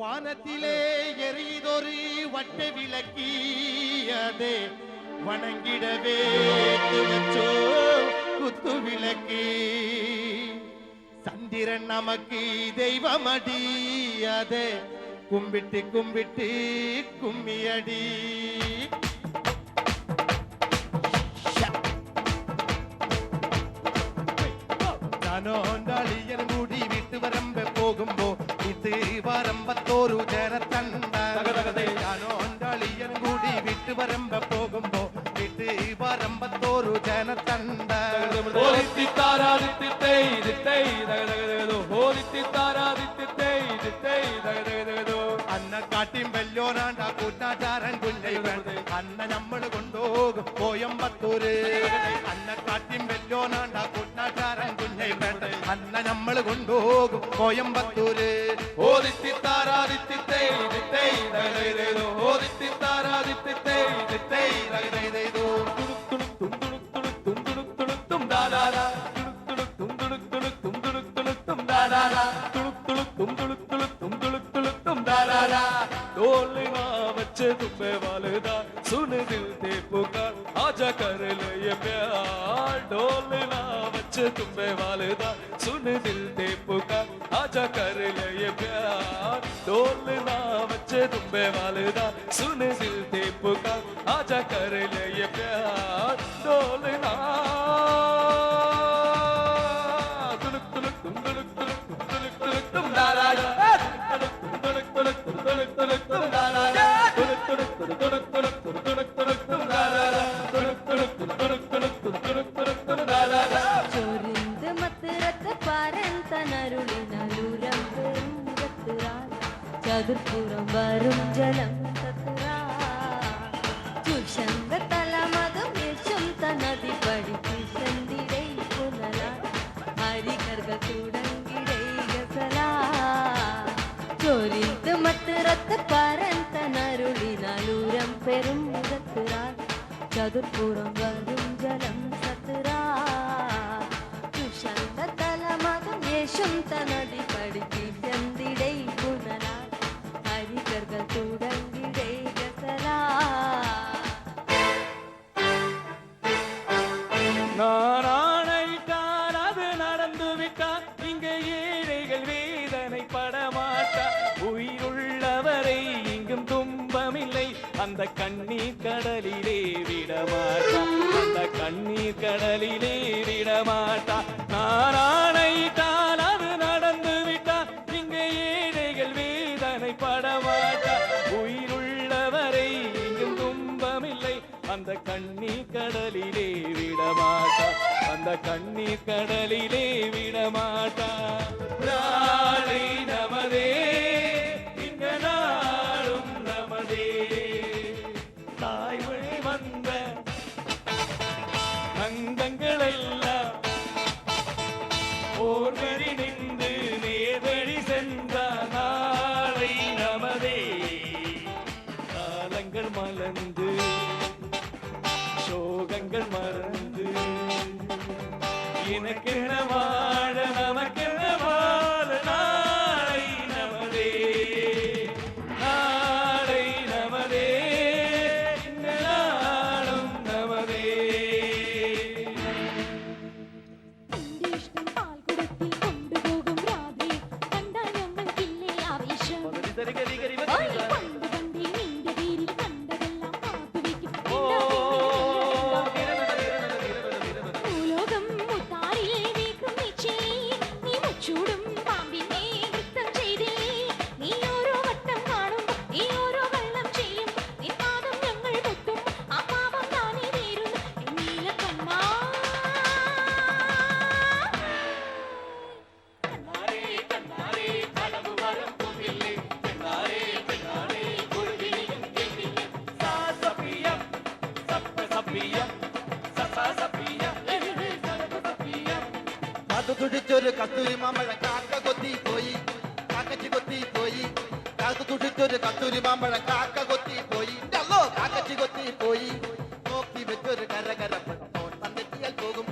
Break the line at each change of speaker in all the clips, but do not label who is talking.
வானத்திலே எரியுதொரு வட்ட விளக்கியதே வணங்கிடவே துவச்சோ குத்து விளக்கு. சந்திரன் நமக்கு தெய்வமடியதே கும்பிட்டு கும்பிட்டு கும்மியடி. நானோ அண்டாளியன் மூடி விட்டு வரம்ப போகும்போ இது வரம்ப കാട്ടിയും വെല്ലോനാണ്ട കുഞ്ഞൈ അന്ന നമ്മൾ കൊണ്ടുപോകും കോയമ്പത്തൂര്. അന്ന കാട്ടിയും വെല്ലോനാണ്ട കൂട്ടാചാരൻ കുഞ്ഞൈ അന്ന നമ്മൾ കൊണ്ടുപോകും കോയമ്പത്തൂര്.
तुम्बे वालदा सुन दिल दे पुकार आजा कर ले ये प्यार ढोलना बच्चे तुम्बे वालदा सुन दिल दे पुकार आजा कर ले ये प्यार ढोलना बच्चे तुम्बे वालदा सुन दिल दे पुकार आजा कर ले ये प्यार ढोलना तुलुक तुलुक तुम तुलुक तुलुक तुम तुलुक तुलुक तुम ला तुलुक तुलुक तुलुक तुम तुलुक तुलुक तुम
ചൊരിന്ത് മത്തിരത്ത് പരന്തനരുളിനലൂരം പെരുമിരത്തുറാൻ ചതുർപ്പുറം വരും ജലം തത്തുറാ ചുഷങ്ക തലമകം യശും തനതി പഠിച്ചു ചന്തിടൈ പുനലാ ഹരികർഗ തുടങ്ങിടൈ ഗസലാ ചൊരിന്ത് മത്തിരത്ത് பெரும் முகத்துறார் சதுர்புறம் வரும் ஜலம் சத்துரா குஷந்த தலமகம் ஏஷும் தனடி படுத்தி செந்திடை புனரா ஹரிகர்கள் துடங்கிடை கசரா
நாராணைட்டார் அது நடந்து விட்டார் இங்கே ஏழைகள் வேதனை படமா அந்த கண்ணீர் கடலிலே விடமாட்டான் அந்த கண்ணீர் கடலிலே விடமாட்டார் நானானைத்தான் அது நடந்து விட்டால் இங்கே ஏழைகள் வேதனை படமாட்டார் உயிருள்ளவரை இங்கும் துன்பமில்லை. அந்த கண்ணீர் கடலிலே விடமாட்டான் அந்த கண்ணீர் கடலிலே
விடமாட்டான்
எனக்கெனவா തുടിച്ചൊരു കസ്തൂരി മാമ്പഴം കാക്ക കൊത്തി പോയി. കാക്കച്ചി കൊത്തി പോയി. കാക്ക തുടിച്ചൊരു കസ്തൂരി മാമ്പഴം കാക്ക കൊത്തി പോയി. കാക്കച്ചി കൊത്തി പോയി. നോക്കി വെച്ചൊരു കരകരപ്പഴം നോട്ടം തെറ്റിയാൽ പോകും.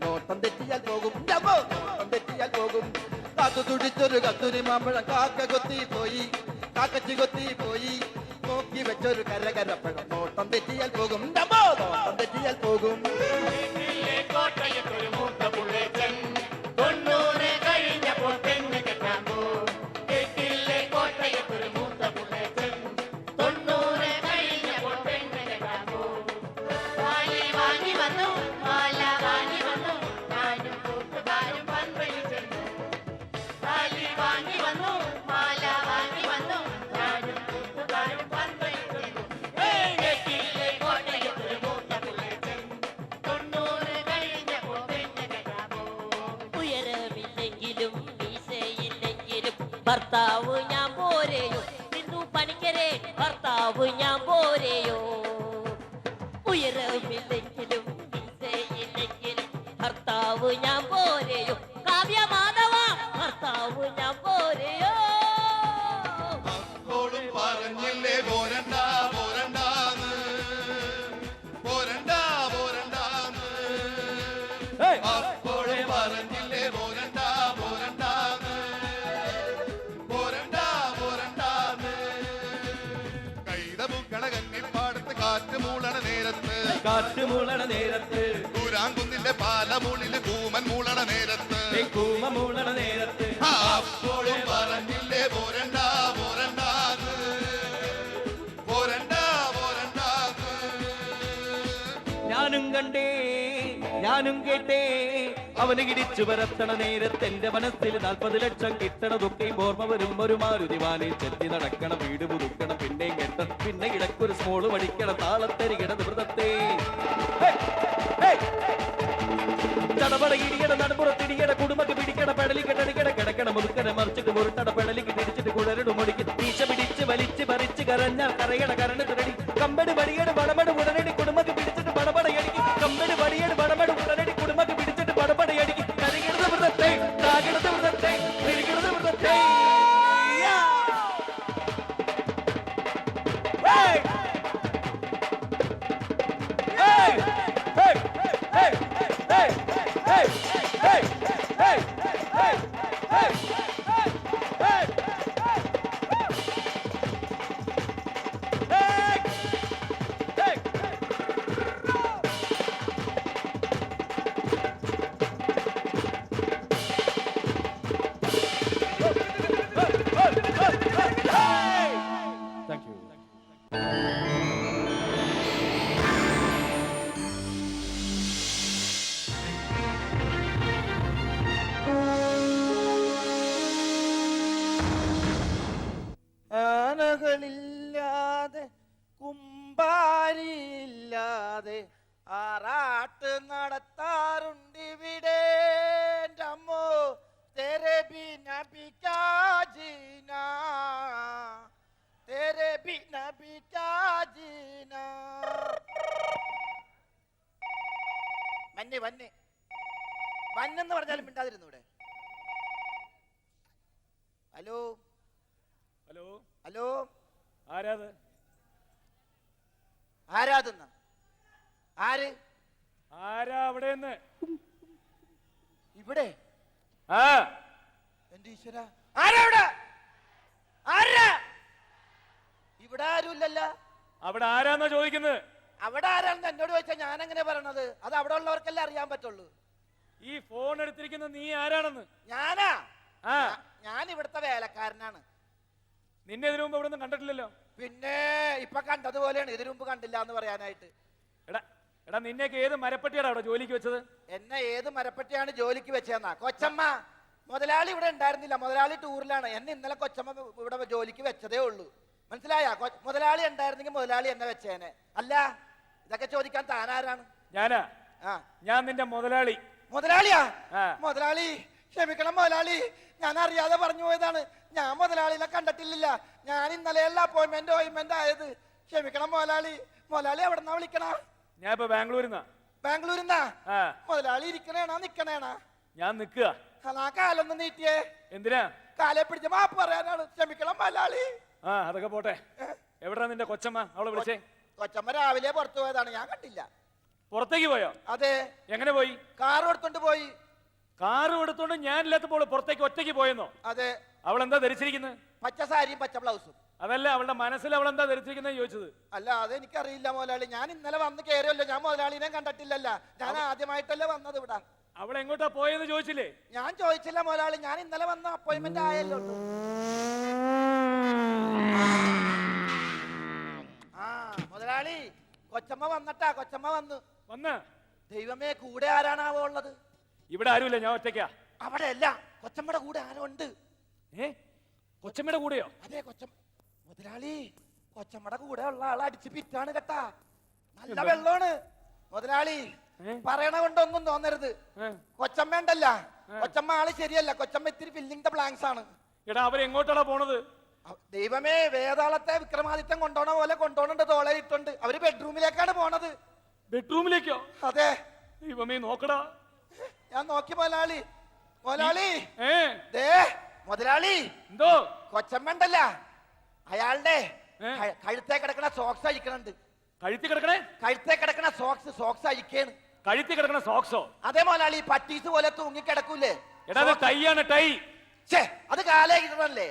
നോട്ടം തെറ്റിയാൽ പോകും. നോട്ടം തെറ്റിയാൽ പോകും.
കാത്തു തുടിച്ചൊരു കസ്തൂരി മാമ്പഴം കാക്ക കൊത്തി പോയി. കാക്കച്ചി കൊത്തി പോയി. നോക്കി വെച്ചൊരു കരകരപ്പഴം നോട്ടം തെറ്റിയാൽ പോകും. നോട്ടം തെറ്റിയാൽ പോകും.
വാലി
ഉയരമില്ലെങ്കിലും മീശയില്ലെങ്കിലും ഭർത്താവ് ഞാൻ പോരെയോ കാവ്യ മാധവ ഭർത്താവ് ഞാൻ
അപ്പോഴും പറഞ്ഞില്ലേ പോരണ്ട പോരണ്ടാന്ന്. പോരണ്ട പോരണ്ടാന്ന്. അപ്പോഴും പറഞ്ഞില്ലേ പോരണ്ട പോരണ്ടാന്ന്. പോരണ്ട പോരണ്ടാന്ന്. കൈതമുക്കള കന്നിപ്പാടത്ത് കാറ്റ് മൂളണ നേരത്ത്.
കൂരാങ്കുന്നിന്റെ പാല നേരത്ത്.
കൂരാങ്കുന്നിന്റെ പാലമൂളിൽ കൂമൻ മൂളണ നേരത്ത്.
കൂമ മൂളണ ഞാനും കേട്ടേ. അവന് ഇടിച്ചു വരത്തണ നേരത്തെ എന്റെ മനസ്സിൽ നാൽപ്പത് ലക്ഷം കിട്ടണതൊക്കെയും ഓർമ്മ വരും. ഒരു മാരുതി വാനിൽ ചെത്തി നടക്കണം വീട് പുതുക്കണം. പിന്നെയും കെട്ടണം. പിന്നെ ഇടക്കൊരു സ്മോൾ പഠിക്കണം. താളത്തരികിട നിവൃത്തത്തെ ചടപട ഇടിയട നടുപ്പുറത്തിടിയട കുടുംബക്ക് പിടിക്കട പെടലി കെട്ടടിക്കട കിടക്കണ മുറുക്കട മറിച്ചിട്ട് മുറുട്ടട പെടലിക്ക് പിടിച്ചിട്ട് കുടരടു മുടിക്ക് തീശ പിടിച്ച് വലിച്ച് പറിച്ച് കരഞ്ഞാൽ കരയട കരണ്ട് തിരടി കമ്പടി പടിയട്
ആറാട്ട് നടത്താറുണ്ടിവിടെ അമ്മോ തെരെ ബിന ബിക്കാജീന തെരെ ബിന ബിക്കാജീന വന്നെ വന്നെ. വന്നെന്ന് പറഞ്ഞാലും മിണ്ടാതിരുന്നു ഇവിടെ? ഹലോ?
ഹലോ?
ഹലോ?
ആരാത്?
ആരാതെന്ന? ആര്?
ആരാ അവിടെ
ഇവിടെ?
ആ.
എന്റെ ഈശ്വര. ആരാ ഇവിടെ ആരാ? ഇവിടെ ആരുമില്ലല്ല.
അവിടെ ആരാന്നാ ചോദിക്കുന്നത്
അവിടെ ആരാണെന്ന് എന്നോട് ചോദിച്ചാൽ ഞാൻ എങ്ങനെ പറയണത്? അത് അവിടെ ഉള്ളവർക്കല്ലേ അറിയാൻ പറ്റുള്ളൂ.
ഈ ഫോൺ എടുത്തിരിക്കുന്ന നീ ആരാണെന്ന്?
ഞാനാ?
ആ.
ഞാൻ ഇവിടുത്തെ വേലക്കാരനാണ്.
നിന്നെ ഇതിനു മുമ്പ് ഇവിടെ കണ്ടിട്ടില്ലല്ലോ?
പിന്നെ ഇപ്പൊ കണ്ടതുപോലെയാണ്. ഇതിനു മുമ്പ് കണ്ടില്ല എന്ന് പറയാനായിട്ട്.
എടാ എടാ നിന്നെയൊക്കെ ഏത് മരപ്പട്ടിയാണ് അവിടെ ജോലിക്ക് വെച്ചത്?
എന്നെ ഏത് മരപ്പറ്റിയാണ് ജോലിക്ക് വെച്ചതെന്നാ? കൊച്ചമ്മ മുതലാളി ഇവിടെ ഉണ്ടായിരുന്നില്ല. മുതലാളി ടൂറിലാണ്. എന്നെ ഇന്നലെ കൊച്ചമ്മ ഇവിടെ ജോലിക്ക് വെച്ചതേ ഉള്ളൂ. മനസ്സിലായ? മുതലാളി ഉണ്ടായിരുന്നെങ്കിൽ മുതലാളി എന്നെ വെച്ചേനെ. അല്ല ഇതൊക്കെ ചോദിക്കാൻ താനാരാണ്?
ഞാനാ?
ആ.
ഞാൻ നിന്റെ മുതലാളി.
മുതലാളിയാ?
ആ.
മുതലാളി ക്ഷമിക്കണം മുതലാളി. ഞാൻ അറിയാതെ പറഞ്ഞു പോയതാണ്. ഞാൻ മുതലാളിനെ കണ്ടിട്ടില്ല ഞാൻ ഇന്നലെയല്ല അപ്പോയിന്റ്മെന്റ് ഓയിന്റ്മെന്റ് ആയത്. ക്ഷമിക്കണം മുതലാളി. മുതലാളി എവിടെന്നാ വിളിക്കണ?
ഞാൻ ഇപ്പൊ ബാംഗ്ലൂരിന്നാ.
ബാംഗ്ലൂരിന്നാ?
ആ.
മുതലാളി ഇരിക്കണേണാ നിക്കണേണാ?
ഞാൻ നിക്കുക
ആ കാലൊന്ന് നീട്ടിയേ.
എന്തിനാ?
കാലെ പിടിച്ച മാപ്പ് പറയാനാണ്. ക്ഷമിക്കണം മലയാളി
ആ അതൊക്കെ പോട്ടെ. എവിടാ നിന്റെ കൊച്ചമ്മ? അവളെ വിളിച്ചേ.
കൊച്ചമ്മ രാവിലെ പുറത്തു പോയതാണ്. ഞാൻ കണ്ടില്ല.
പുറത്തേക്ക് പോയോ?
അതെ.
എങ്ങനെ പോയി?
കാർ എടുത്തോണ്ട് പോയി.
കാർ എടുത്തോണ്ട് ഞാനില്ലാത്തപ്പോൾ പുറത്തേക്ക് ഒറ്റയ്ക്ക് പോയെന്നോ?
അതെ.
അവൾ എന്താ ധരിച്ചിരിക്കുന്നത്
പച്ച സാരിയും പച്ച ബ്ലൗസും.
അതല്ല അവളുടെ മനസ്സിൽ അവൾ എന്താ ധരിച്ചിരിക്കുന്നത് ചോദിച്ചത്?
അല്ല അതെനിക്ക് എനിക്കറിയില്ല മുതലാളി. ഞാൻ ഇന്നലെ വന്ന് കയറിയല്ലോ ഞാൻ മുതലാളിനെ കണ്ടിട്ടില്ലല്ല. ഞാൻ ആദ്യമായിട്ടല്ലേ വന്നത് ഇവിടെ.
അവൾ എങ്ങോട്ടാ പോയെന്ന് ചോദിച്ചില്ലേ?
ഞാൻ ചോദിച്ചില്ല മുതലാളി. ഞാൻ ഇന്നലെ വന്ന അപ്പോയിന്റ്മെന്റ് ആയല്ലോ ആ മുതലാളി കൊച്ചമ്മ വന്നട്ടാ കൊച്ചമ്മ വന്ന്.
വന്ന്?
ദൈവമേ കൂടെ ആരാണാവോ ഉള്ളത്?
ഇവിടെ ആരുമില്ല ഞാൻ ഒറ്റയ്ക്കാ.
അവിടെ അല്ല കൊച്ചമ്മയുടെ കൂടെ ആരോ ഉണ്ട്.
ഏ? കൊച്ചമ്മയുടെ കൂടെയോ?
അതെ കൊച്ചമ്മ മുതലാളി കൊച്ചമ്മയുടെ കൂടെ ഉള്ള ആളെ അടിച്ച് പിറ്റാണ് കേട്ടാ. നല്ല? വെള്ളമാണ്. മുതലാളി പറയണ കൊണ്ടൊന്നും തോന്നരുത്? കൊച്ചമ്മ ഉണ്ടല്ല. കൊച്ചമ്മ ആൾ ശരിയല്ല. കൊച്ചമ്മ ഇത്തിരി ഫില്ലിംഗ് ദ ബ്ലാങ്ക്സ് ആണ്.
എടാ അവരെങ്ങോട്ടാടാ പോണത്?
ദൈവമേ വേതാളത്തെ വിക്രമാദിത്യം കൊണ്ടോണ പോലെ കൊണ്ടോണുണ്ട് തോളയിട്ടുണ്ട് അവർ ബെഡ്റൂമിലേക്കാണ് പോണത്.
ബെഡ്റൂമിലേക്കോ
അതെ.
ദൈവമേ നോക്കടാ.
ഞാൻ നോക്കി മുതലാളി. മുതലാളി. ദേ മുതലാളി.
എന്തോ?
കൊച്ചമ്മ ഉണ്ടല്ല. അയാളുടെ കഴുത്തെ കിടക്കണ സോക്സ് അഴിക്കണുണ്ട്.
കഴുത്തി കിടക്കണേ?
കഴുത്തേ കിടക്കണ സോക്സ് സോക്സ് അഴിക്കാണ്.
കഴുത്തി കിടക്കണ സോക്സോ
അതേ മുതലാളി പട്ടീസ് പോലെ തൂങ്ങി കിടക്കൂലേ
എടാ അത് ടൈയാണ് ടൈ.
ഛേ അത് കാലേ കിട്ടണല്ലേ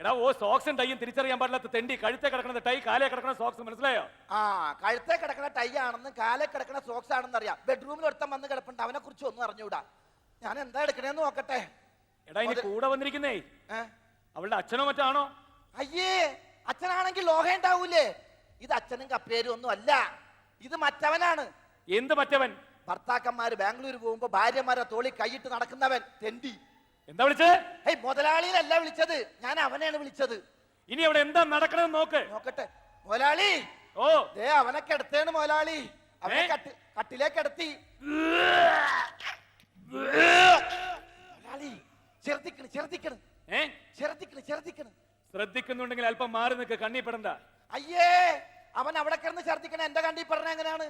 എടാ ഓ സോക്സും ടൈയും തിരിച്ചറിയാൻ പാടില്ലാത്ത തെണ്ടി കഴുത്തെ കിടക്കുന്ന ടൈ കാലേ കിടക്കുന്ന സോക്സ് മനസ്സിലായോ?
ആ കഴുത്തേ കിടക്കുന്ന ടൈ ആണെന്ന് കാലേ കിടക്കുന്ന സോക്സ് ആണെന്ന് അറിയാം. ബെഡ്റൂമിൽ ഒരുത്തം വന്ന് കിടപ്പുണ്ട് അവനെ കുറിച്ച് ഒന്നും അറിഞ്ഞൂടാ. ഞാൻ എന്താ എടുക്കണേന്ന് നോക്കട്ടെ.
എടാ ഇനി കൂടെ വന്നിരിക്കുന്നേ? അവളുടെ അച്ഛനോ മറ്റാണോ?
അയ്യേ അച്ഛനാണെങ്കിൽ ലോഹ ഉണ്ടാവൂലേ ഇത് അച്ഛനും കപ്പേരും ഒന്നും അല്ല. ഇത് മറ്റവനാണ്.
എന്ത് മറ്റവൻ?
ഭർത്താക്കന്മാര് ബാംഗ്ലൂർ പോകുമ്പോ ഭാര്യമാരെ തോളി കൈയിട്ട് നടക്കുന്നവൻ തെണ്ടി.
എന്താ വിളിച്ചത്?
ഏയ് മുതലാളിയിലല്ല വിളിച്ചത്. ഞാൻ അവനെയാണ് വിളിച്ചത്.
ഇനി അവിടെ എന്താ നടക്കണമെന്ന് നോക്ക്.
നോക്കട്ടെ. മുതലാളി!
ഓ.
ദേ അവനെ കിടത്തേണ് മുതലാളി. അവനെ
ഏ?
കട്ടി കട്ടിലേക്ക് കിടത്തി മുതലാളി ചെറുതിക്കണ് ചെറുതിക്കണ്.
ഏ?
ചെറുതിക്കണ് ചെറുതിക്കണ്.
ശ്രദ്ധിക്കുന്നുണ്ടെങ്കിൽ അല്പം മാറി നിൽക്ക് കണ്ണി കണ്ണിപ്പെടണ്ട
അയ്യേ അവൻ അവിടെ കിടന്ന് ഛർദിക്കണ എന്റെ കണ്ടി പറഞ്ഞ എങ്ങനെയാണ്?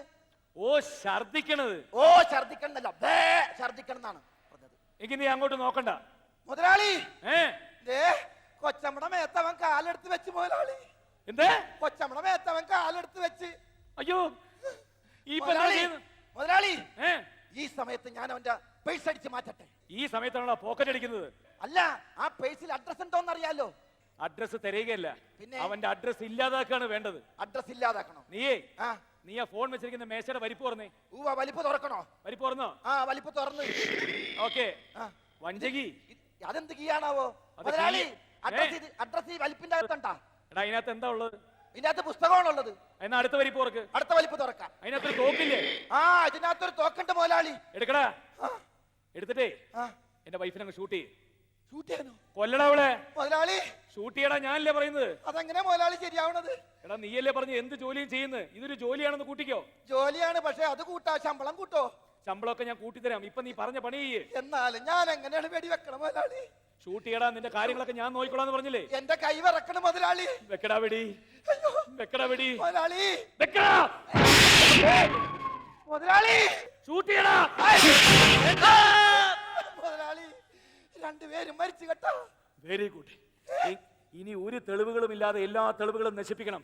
ഓ ഛർദിക്കണത്
ഓ ഛർദിക്കണമെന്നല്ല ദേ ഛർദിക്കണം എന്നാണ് പറഞ്ഞത്.
എങ്കിൽ നീ അങ്ങോട്ട് നോക്കണ്ട.
മുതലാളി!
ഏ?
കൊച്ചമ്മടെ മേത്തവൻ കാലെടുത്ത് വെച്ച് മുതലാളി.
എന്തേ?
കൊച്ചമ്മടെ മേത്തവൻ കാലെടുത്ത് വെച്ച്.
അയ്യോ ഈ
മുതലാളി ഈ സമയത്ത് ഞാൻ അവന്റെ പേഴ്സ് അടിച്ച് മാറ്റട്ടെ.
ഈ സമയത്താണോ പോക്കറ്റ് അടിക്കുന്നത്?
അല്ല ആ പേഴ്സിൽ അഡ്രസ് ഉണ്ടോന്ന് അറിയാലോ
അഡ്രസ് തരികയല്ല.
പിന്നെ?
അവന്റെ അഡ്രസ് ഇല്ലാതാക്കാണ് വേണ്ടത്.
അഡ്രസ് ഇല്ലാതാക്കണോ?
നീയേ
ആ.
നീ ആ ഫോൺ വെച്ചിരിക്കുന്ന മേശയുടെ വലിപ്പ് പറഞ്ഞേ
ഊവ വലിപ്പ് തുറക്കണോ?
വലിപ്പ് പറഞ്ഞോ
ആ വലിപ്പ് തുറന്ന്.
ഓക്കെ.
ആ.
വഞ്ചകി.
ഇത് അതെന്ത് കീയാണാവോ?
അത്
മുതലാളി അഡ്രസ്
ഏ?
ഇത് അഡ്രസ് ഈ വലിപ്പിന്റെ അകത്തുണ്ടാ
എടാ അതിനകത്ത് എന്താ ഉള്ളത്?
ഇതിനകത്ത് പുസ്തകമാണുള്ളത്
എന്നാ അടുത്ത വലിപ്പ് ഓർക്ക്
അടുത്ത വലിപ്പ് തുറക്കാം.
അതിനകത്തൊരു തോക്കില്ലേ?
ആ ഇതിനകത്തൊരു തോക്കണ്ട മുതലാളി.
എടുക്കടാ. എടുത്തിട്ടേ.
ആ.
എന്റെ വൈഫിനെ അങ്ങ് ഷൂട്ട് ചെയ്യ്.
ഷൂട്ട് ചെയ്യാനോ
കൊല്ലടാ അവളെ.
മുതലാളി.
ഷൂട്ട് ചെയ്യടാ ഞാനല്ലേ പറയുന്നത്.
അതെങ്ങനെ മുതലാളി ശരിയാവണത്?
എടാ നീയല്ലേ പറഞ്ഞു എന്ത് ജോലിയും ചെയ്യുന്നത്? ഇതൊരു ജോലിയാണെന്ന് കൂട്ടിക്കോ.
ജോലിയാണ് പക്ഷെ അത് കൂട്ടാ ശമ്പളം കൂട്ടോ?
ശമ്പളമൊക്കെ ഞാൻ കൂട്ടിത്തരാം. ഇപ്പൊ നീ പറഞ്ഞ പണി ചെയ്യ്.
എന്നാലും ഞാൻ എങ്ങനെയാണ് വെടിവെക്കണം മുതലാളി?
ഷൂട്ട് ചെയ്യടാ നിന്റെ കാര്യങ്ങളൊക്കെ ഞാൻ നോക്കിക്കോളാന്ന് പറഞ്ഞില്ലേ?
എന്റെ കൈ വിറക്കണം മുതലാളി.
വെക്കടാ വെടി. വെക്കടാ വെടി.
മുതലാളി.
വെക്കടാ.
മുതലാളി.
ഷൂട്ട് ചെയ്യടാ.
രണ്ടുപേരും മരിച്ചു കേട്ടോ.
വെരി ഗുഡ് ഇനി ഒരു തെളിവുകളും ഇല്ലാതെ എല്ലാ തെളിവുകളും നശിപ്പിക്കണം.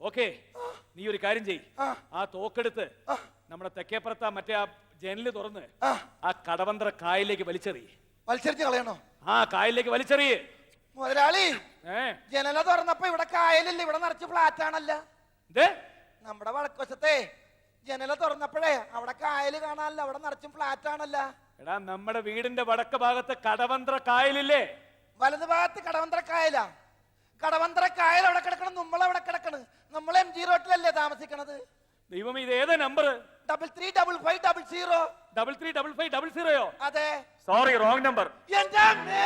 ഓക്കെ നീ ഒരു കാര്യം ചെയ്
ആ.
തോക്കെടുത്ത് നമ്മുടെ തെക്കേപ്പുറത്ത് ആ മറ്റേ ആ ജനൽ തുറന്ന്
ആ.
കടവന്ത്ര കായലിലേക്ക് വലിച്ചെറി
വലിച്ചെറിച്ച് കളയണോ?
ആ കായലിലേക്ക് വലിച്ചെറിയ.
മുതലാളി
ഏ?
ജനല തുറന്നപ്പോ ഇവിടെ കായലില്ല? ഇവിടെ നിറച്ച് ഫ്ലാറ്റ് ആണല്ല. നമ്മുടെ വടക്കുവശത്തെ ജനല തുറന്നപ്പോഴേ അവിടെ കായൽ കാണാനല്ല അവിടെ നിറച്ചും ഫ്ലാറ്റ് ആണല്ല.
എടാ നമ്മുടെ വീടിന്റെ വടക്ക് ഭാഗത്ത് കടവന്ത്ര കായലില്ലേ?
വലത് ഭാഗത്ത് കടവന്ത്ര കായലാ. കടവന്ത്ര കായൽ അവിടെ കിടക്കണം നമ്മൾ അവിടെ കിടക്കണം. നമ്മൾ എം ജി റോട്ടിലല്ലേ താമസിക്കണത്.
ദൈവം ഇത് ഏത് number
double three double five double zero
double three double five double സീറോയോ
അതെ.
സോറി റോങ് നമ്പർ
അമ്മേ!